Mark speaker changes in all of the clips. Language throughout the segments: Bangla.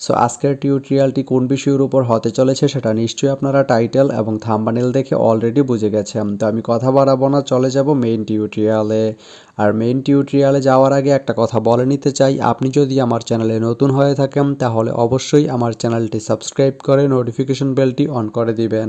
Speaker 1: সো আজকের টিউটোরিয়ালটি কোন বিষয়ের উপর হতে চলেছে সেটা নিশ্চয়ই আপনারা টাইটেল এবং থাম্বানেল দেখে অলরেডি বুঝে গেছেন। তো আমি কথা বাড়াবো না, চলে যাব মেইন টিউটোরিয়ালে আর মেইন টিউটোরিয়ালে যাওয়ার আগে একটা কথা বলে নিতে চাই। আপনি যদি আমার চ্যানেলে নতুন হয়ে থাকেন, তাহলে অবশ্যই আমার চ্যানেলটি সাবস্ক্রাইব করে নোটিফিকেশন বেলটি অন করে দিবেন।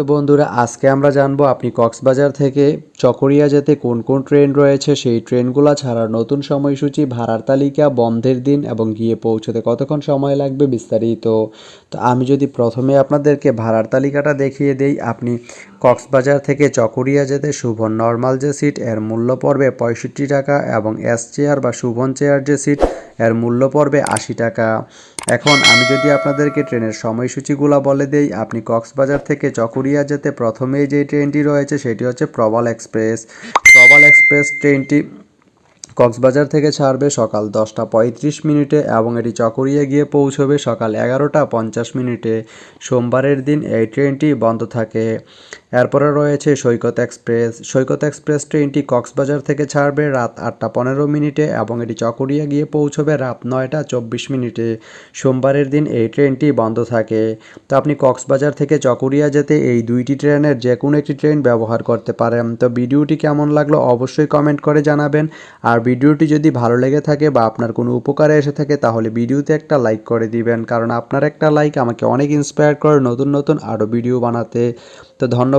Speaker 1: তো বন্ধুরা, আজকে আমরা জানব আপনি কক্সবাজার থেকে চকরিয়া যেতে কোন কোন ট্রেন রয়েছে। সেই ট্রেনগুলো ছাড়ার নতুন সময়সূচি, ভাড়ার তালিকা, বন্ধের দিন এবং গিয়ে পৌঁছতে কতক্ষণ সময় লাগবে বিস্তারিত। তো আমি যদি প্রথমে আপনাদেরকে ভাড়ার তালিকাটা দেখিয়ে দেই, আপনি কক্সবাজার থেকে চকরিয়া যেতে শুভন নর্মাল যে সিট, এর মূল্য পড়বে পঁয়ষট্টি টাকা এবং এস চেয়ার বা শুভন চেয়ার যে সিট এর মূল্য পড়বে আশি টাকা। এখন আমি যদি আপনাদেরকে ট্রেনের সময়সূচিগুলো বলে দেই, আপনি কক্সবাজার থেকে চকরিয়া যেতে প্রথমেই যে ট্রেনটি রয়েছে সেটি হচ্ছে প্রবাল এক্সপ্রেস। প্রবাল এক্সপ্রেস ট্রেনটি কক্সবাজার থেকে ছাড়বে সকাল দশটা পঁয়ত্রিশ মিনিটে এবং এটি চকরিয়া গিয়ে পৌঁছবে সকাল এগারোটা পঞ্চাশ মিনিটে। সোমবারের দিন এই ট্রেনটি বন্ধ থাকে। এরপরে রয়েছে সৈকত এক্সপ্রেস। সৈকত এক্সপ্রেস ট্রেনটি কক্সবাজার থেকে ছাড়বে রাত আটটা পনেরো মিনিটে এবং এটি চকরিয়া গিয়ে পৌঁছবে রাত নয়টা চব্বিশ মিনিটে। সোমবারের দিন এই ট্রেনটি বন্ধ থাকে। তো আপনি কক্সবাজার থেকে চকরিয়া যেতে এই দুইটি ট্রেনের যে কোনো একটি ট্রেন ব্যবহার করতে পারেন। তো ভিডিওটি কেমন লাগল অবশ্যই কমেন্ট করে জানাবেন। আর ভিডিওটি যদি ভালো লেগে থাকে বা আপনার কোনো উপকারে এসে থাকে তাহলে ভিডিওতে একটা লাইক করে দিবেন। কারণ আপনার একটা লাইক আমাকে অনেক ইন্সপায়ার করে নতুন নতুন আরও ভিডিও বানাতে। তো ধন্যবাদ।